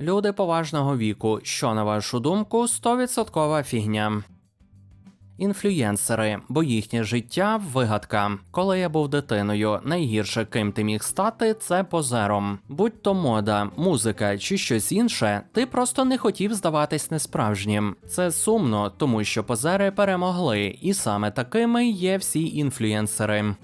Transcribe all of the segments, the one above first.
Люди поважного віку, що на вашу думку, 100% фігня. Інфлюєнсери, бо їхнє життя вигадка. Коли я був дитиною, найгірше ким ти міг стати, це позером. Будь то мода, музика чи щось інше, ти просто не хотів здаватись несправжнім. Це сумно, тому що позери перемогли, і саме такими є всі інфлюєнсери.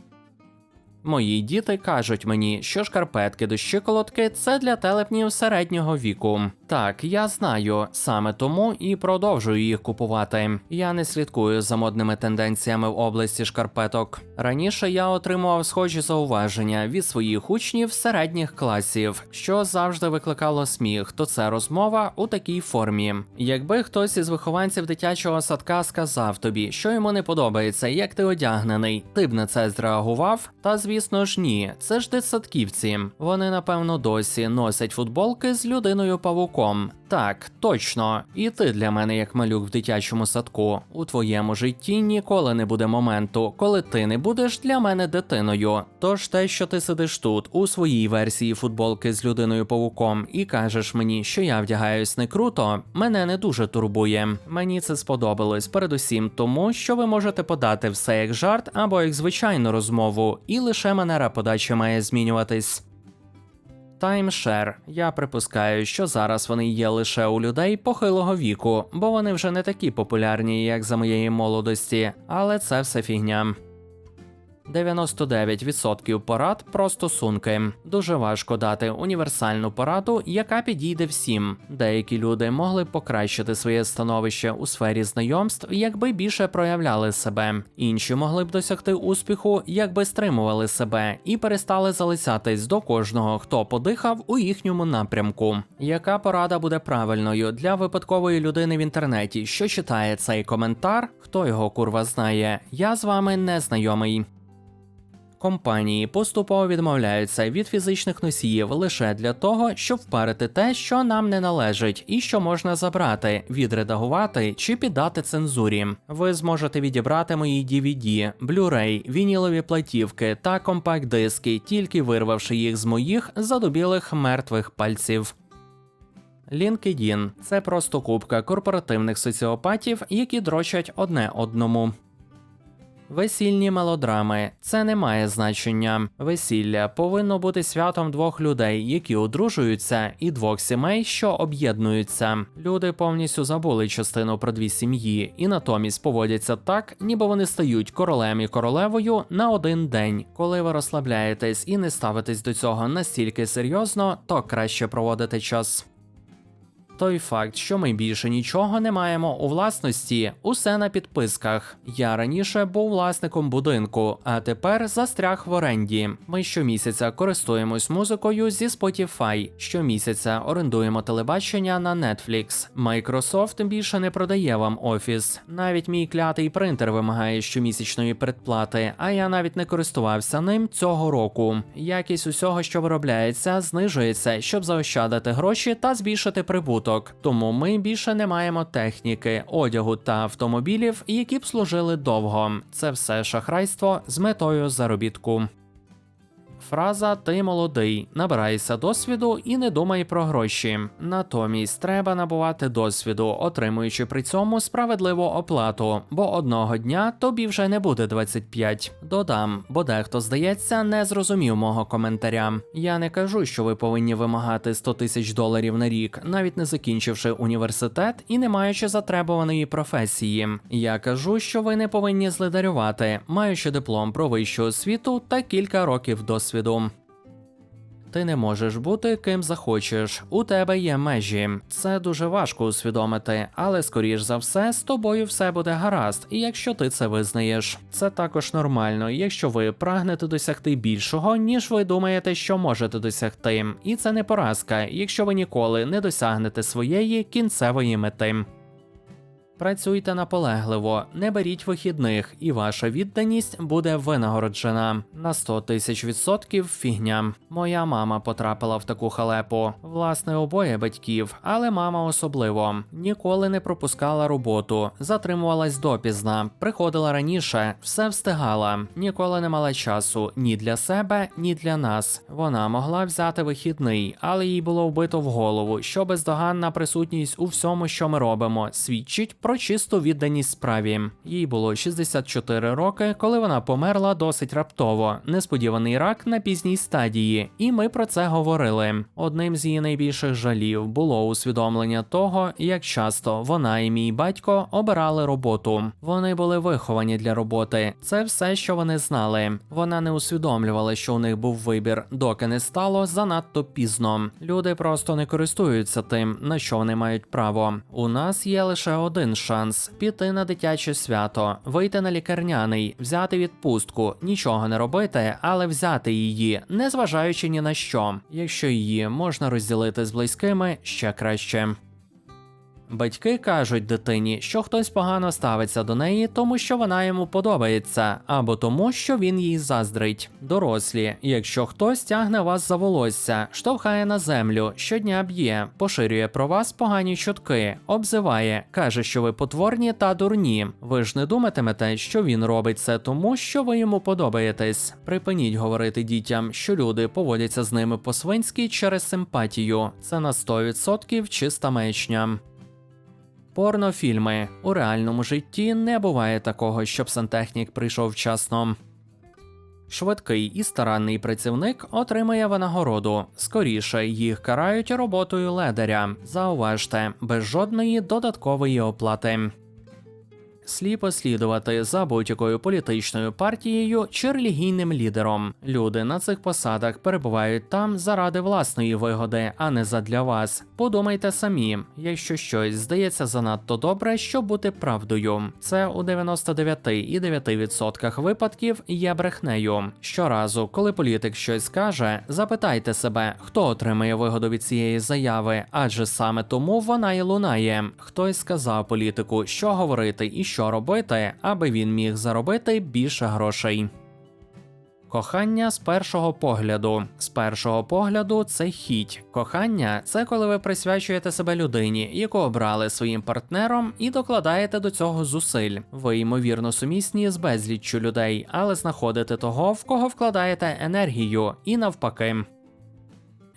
Мої діти кажуть мені, що шкарпетки до щиколотки це для телепнів середнього віку. Так, я знаю, саме тому і продовжую їх купувати. Я не слідкую за модними тенденціями в області шкарпеток. Раніше я отримував схожі зауваження від своїх учнів середніх класів, що завжди викликало сміх, то це розмова у такій формі. Якби хтось із вихованців дитячого садка сказав тобі, що йому не подобається, як ти одягнений, ти б на це зреагував? Та звісно ж ні, це ж дитсадківці. Вони напевно досі носять футболки з людиною павуком. Так, точно. І ти для мене як малюк в дитячому садку. У твоєму житті ніколи не буде моменту, коли ти не будеш для мене дитиною. Тож те, що ти сидиш тут у своїй версії футболки з людиною павуком і кажеш мені, що я вдягаюсь не круто, мене не дуже турбує. Мені це сподобалось, передусім тому, що ви можете подати все як жарт або як звичайну розмову, і лише манера подачі має змінюватись. Таймшер. Я припускаю, що зараз вони є лише у людей похилого віку, бо вони вже не такі популярні, як за моєї молодості, але це все фігня. 99% порад про стосунки. Дуже важко дати універсальну пораду, яка підійде всім. Деякі люди могли покращити своє становище у сфері знайомств, якби більше проявляли себе. Інші могли б досягти успіху, якби стримували себе і перестали залицятись до кожного, хто подихав у їхньому напрямку. Яка порада буде правильною для випадкової людини в інтернеті, що читає цей коментар? Хто його курва знає? Я з вами не знайомий. Компанії поступово відмовляються від фізичних носіїв лише для того, щоб впарити те, що нам не належить, і що можна забрати, відредагувати чи піддати цензурі. Ви зможете відібрати мої DVD, Blu-ray, вінілові платівки та компакт-диски, тільки вирвавши їх з моїх задубілих мертвих пальців. LinkedIn – це просто купка корпоративних соціопатів, які дрочать одне одному. Весільні мелодрами це не має значення. Весілля повинно бути святом двох людей, які одружуються, і двох сімей, що об'єднуються. Люди повністю забули частину про дві сім'ї, і натомість поводяться так, ніби вони стають королем і королевою на один день. Коли ви розслабляєтесь і не ставитесь до цього настільки серйозно, то краще проводити час. Той факт, що ми більше нічого не маємо у власності, усе на підписках. Я раніше був власником будинку, а тепер застряг в оренді. Ми щомісяця користуємось музикою зі Spotify, щомісяця орендуємо телебачення на Netflix. Microsoft більше не продає вам офіс. Навіть мій клятий принтер вимагає щомісячної предплати, а я навіть не користувався ним цього року. Якість усього, що виробляється, знижується, щоб заощадити гроші та збільшити прибуток. Тому ми більше не маємо техніки, одягу та автомобілів, які б служили довго. Це все шахрайство з метою заробітку. Фраза Ти молодий, набирайся досвіду і не думай про гроші. Натомість треба набувати досвіду, отримуючи при цьому справедливу оплату, бо одного дня тобі вже не буде 25. Додам, бо дехто здається не зрозумів мого коментаря. Я не кажу, що ви повинні вимагати 100 тисяч доларів на рік, навіть не закінчивши університет і не маючи затребуваної професії. Я кажу, що ви не повинні злидарювати, маючи диплом про вищу освіту та кілька років досвіду. Ти не можеш бути ким захочеш. У тебе є межі. Це дуже важко усвідомити, але скоріш за все з тобою все буде гаразд, і якщо ти це визнаєш, це також нормально, якщо ви прагнете досягти більшого, ніж ви думаєте, що можете досягти. І це не поразка, якщо ви ніколи не досягнете своєї кінцевої мети. Працюйте наполегливо, не беріть вихідних, і ваша відданість буде винагороджена на 100 тисяч відсотків фігня. Моя мама потрапила в таку халепу. Власне, обоє батьків, але мама особливо ніколи не пропускала роботу, затримувалась допізна, приходила раніше, все встигала, ніколи не мала часу ні для себе, ні для нас. Вона могла взяти вихідний, але їй було вбито в голову, що бездоганна присутність у всьому, що ми робимо, свідчить про чисту відданість справі. Їй було 64 роки, коли вона померла досить раптово, несподіваний рак на пізній стадії, і ми про це говорили. Одним з її найбільших жалів було усвідомлення того, як часто вона і мій батько обирали роботу. Вони були виховані для роботи. Це все, що вони знали. Вона не усвідомлювала, що у них був вибір, доки не стало занадто пізно. Люди просто не користуються тим, на що вони мають право. У нас є лише один шанс піти на дитяче свято, вийти на лікарняний, взяти відпустку, нічого не робити, але взяти її, не зважаючи ні на що. Якщо її можна розділити з близькими, ще краще. Батьки кажуть дитині, що хтось погано ставиться до неї, тому що вона йому подобається, або тому, що він їй заздрить. Дорослі, якщо хтось тягне вас за волосся, штовхає на землю, щодня б'є, поширює про вас погані чутки, обзиває, каже, що ви потворні та дурні. Ви ж не думатимете, що він робить це тому, що ви йому подобаєтесь. Припиніть говорити дітям, що люди поводяться з ними по-свинськи через симпатію. Це на 100% чиста маячня. Порнофільми у реальному житті не буває такого, щоб сантехнік прийшов вчасно. Швидкий і старанний працівник отримає винагороду. Скоріше їх карають роботою ледаря. Зауважте, без жодної додаткової оплати. Сліпо слідувати за будь-якою політичною партією чи релігійним лідером. Люди на цих посадах перебувають там заради власної вигоди, а не задля вас. Подумайте самі, якщо щось здається занадто добре, щоб бути правдою. Це у 99,9% випадків є брехнею. Щоразу, коли політик щось скаже, запитайте себе, хто отримає вигоду від цієї заяви, адже саме тому вона і лунає. Хтось сказав політику, що говорити і що робити, аби він міг заробити більше грошей. Кохання з першого погляду. З першого погляду це хіть. Кохання це коли ви присвячуєте себе людині, яку обрали своїм партнером, і докладаєте до цього зусиль. Ви ймовірно сумісні з безліччю людей, але знаходите того, в кого вкладаєте енергію, і навпаки.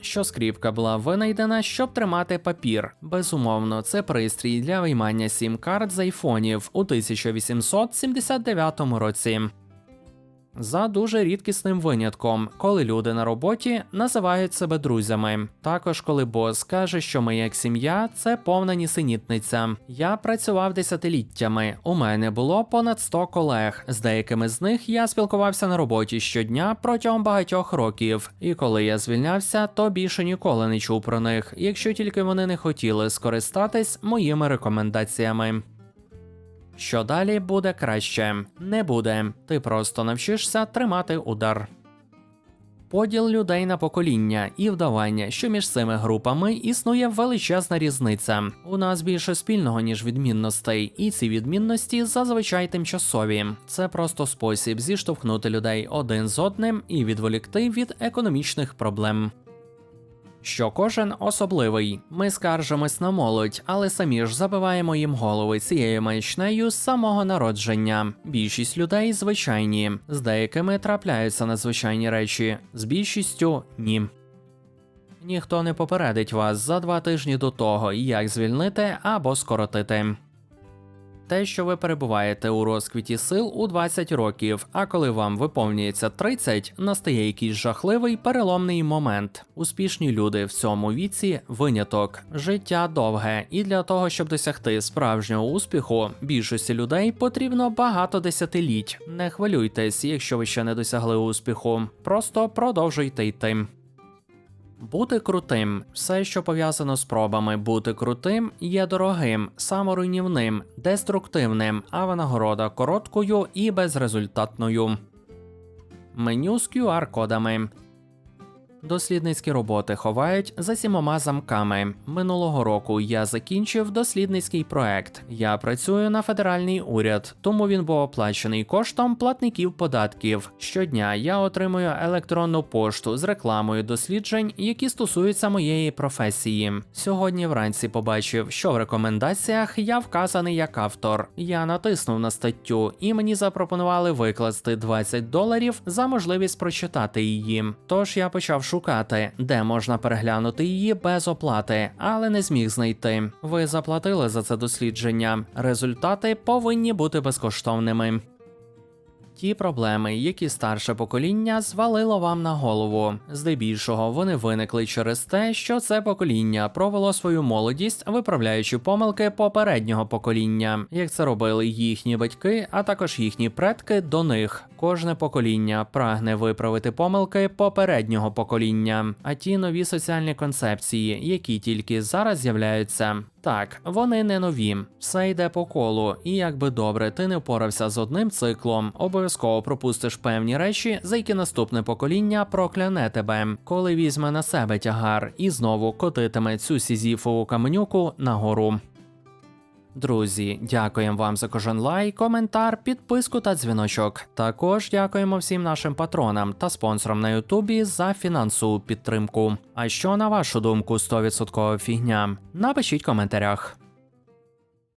Що скріпка була винайдена, щоб тримати папір. Безумовно, це пристрій для виймання сім-карт з айфонів у 1879 році. За дуже рідкісним винятком, коли люди на роботі називають себе друзями. Також, коли бос каже, що ми як сім'я, це повна нісенітниця. Я працював десятиліттями. У мене було понад 100 колег. З деякими з них я спілкувався на роботі щодня протягом багатьох років. І коли я звільнявся, то більше ніколи не чув про них, якщо тільки вони не хотіли скористатись моїми рекомендаціями. Що далі буде краще? Не буде. Ти просто навчишся тримати удар. Поділ людей на покоління і вдавання, що між цими групами існує величезна різниця. У нас більше спільного, ніж відмінностей, і ці відмінності зазвичай тимчасові. Це просто спосіб зіштовхнути людей один з одним і відволікти від економічних проблем що кожен особливий. Ми скаржимось на молодь, але самі ж забиваємо їм голови цією маячнею з самого народження. Більшість людей звичайні, з деякими трапляються надзвичайні речі, з більшістю ні. Ніхто не попередить вас за два тижні до того, як звільнити або скоротити те, що ви перебуваєте у розквіті сил у 20 років, а коли вам виповнюється 30, настає якийсь жахливий переломний момент. Успішні люди в цьому віці виняток. Життя довге, і для того, щоб досягти справжнього успіху, більшості людей потрібно багато десятиліть. Не хвилюйтесь, якщо ви ще не досягли успіху. Просто продовжуйте йти. Бути крутим, все, що пов'язано з пробами бути крутим, є дорогим, саморуйнівним, деструктивним, а винагорода короткою і безрезультатною. Меню з QR-кодами. Дослідницькі роботи ховають за сімома замками. Минулого року я закінчив дослідницький проект. Я працюю на федеральний уряд, тому він був оплачений коштом платників податків. Щодня я отримую електронну пошту з рекламою досліджень, які стосуються моєї професії. Сьогодні вранці побачив, що в рекомендаціях я вказаний як автор. Я натиснув на статтю, і мені запропонували викласти 20 доларів за можливість прочитати її. Тож я почав шукати, де можна переглянути її без оплати, але не зміг знайти. Ви заплатили за це дослідження. Результати повинні бути безкоштовними. Ті проблеми, які старше покоління звалило вам на голову. Здебільшого вони виникли через те, що це покоління провело свою молодість, виправляючи помилки попереднього покоління, як це робили їхні батьки, а також їхні предки до них. Кожне покоління прагне виправити помилки попереднього покоління, а ті нові соціальні концепції, які тільки зараз з'являються. Так, вони не нові, все йде по колу, і якби добре ти не впорався з одним циклом, обов'язково пропустиш певні речі, за які наступне покоління прокляне тебе, коли візьме на себе тягар і знову котитиме цю сізіфову каменюку нагору. Друзі, дякуємо вам за кожен лайк, коментар, підписку та дзвіночок. Також дякуємо всім нашим патронам та спонсорам на Ютубі за фінансову підтримку. А що на вашу думку 100% фігня? Напишіть в коментарях.